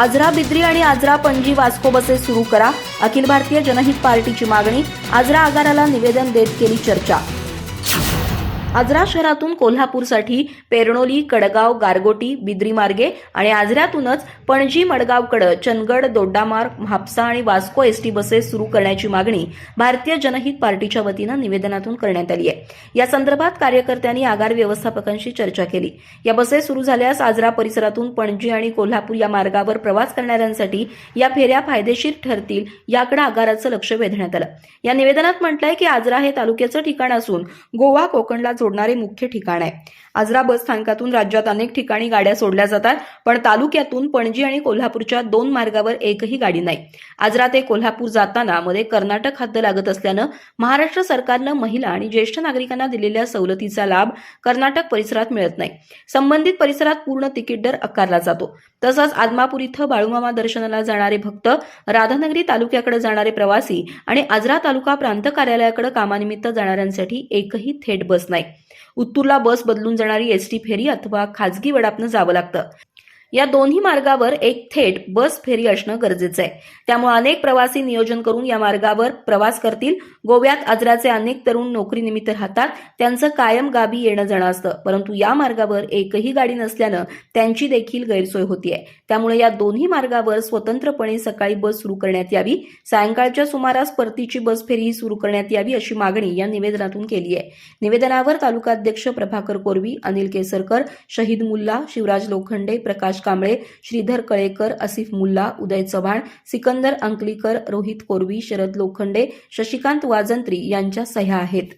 आजरा बिद्री आणि आजरा पणजी वास्को बसेस सुरू करा. अखिल भारतीय जनहित पार्टीची मागणी. आजरा आगाराला निवेदन देत केली चर्चा. आजरा शहरातून कोल्हापूरसाठी पेरणोली कडगाव गारगोटी बिद्री मार्गे आणि आजऱ्यातूनच पणजी मडगावकडे चंदगड दोड्डामार्ग म्हापसा आणि वास्को एसटी बसेस सुरू करण्याची मागणी भारतीय जनहित पार्टीच्या वतीनं निवेदनातून करण्यात आली आहे. या संदर्भात कार्यकर्त्यांनी आगार व्यवस्थापकांशी चर्चा केली. या बसेस सुरू झाल्यास आजरा परिसरातून पणजी आणि कोल्हापूर या मार्गावर प्रवास करणाऱ्यांसाठी या फेऱ्या फायदेशीर ठरतील याकडे आगाराचं लक्ष वेधण्यात आलं. या निवेदनात म्हटलंय की आजरा हे तालुक्याचं ठिकाण असून गोवा कोकणला जोडणारे मुख्य ठिकाण आहे. आजरा बस स्थानकातून राज्यात अनेक ठिकाणी गाड्या सोडल्या जातात पण तालुक्यातून पणजी आणि कोल्हापूरच्या दोन मार्गावर एकही गाडी नाही. आजरा ते कोल्हापूर जाताना मध्ये कर्नाटक हद्द लागत असल्यानं महाराष्ट्र सरकारनं महिला आणि ज्येष्ठ नागरिकांना दिलेल्या सवलतीचा लाभ कर्नाटक परिसरात मिळत नाही. संबंधित परिसरात पूर्ण तिकीट दर आकारला जातो. तसंच आदमापूर इथं बाळूमामा दर्शनाला जाणारे भक्त राधानगरी तालुक्याकडे जाणारे प्रवासी आणि आजरा तालुका प्रांत कार्यालयाकडे कामानिमित्त जाणाऱ्यांसाठी एकही थेट बस नाही. उत्तूरला बस बदलून जाणारी एसटी फेरी अथवा खाजगी वडापनं जावं लागतं. या दोन्ही मार्गावर एक थेट बस फेरी असणं गरजेचं आहे. त्यामुळे अनेक प्रवासी नियोजन करून या मार्गावर प्रवास करतील. गोव्यात आजराचे अनेक तरुण नोकरीनिमित्त राहतात. त्यांचं कायम गावी येणं जाणं असतं. परंतु या मार्गावर एकही गाडी नसल्यानं त्यांची देखील गैरसोय होतीये. त्यामुळे या दोन्ही मार्गावर स्वतंत्रपणे सकाळी बस सुरू करण्यात यावी. सायंकाळच्या सुमारास परतीची बस फेरीही सुरू करण्यात यावी अशी मागणी या निवेदनातून केली आहे निवेदनावर तालुकाध्यक्ष प्रभाकर कोरवी अनिल केसरकर शहीद मुल्ला शिवराज लोखंडे प्रकाश प्रकाश कांबळे श्रीधर कळेकर आसिफ मुल्ला उदय चव्हाण सिकंदर अंकलीकर रोहित कोरवी शरद लोखंडे शशिकांत वाजंत्री यांच्या सह्या आहेत.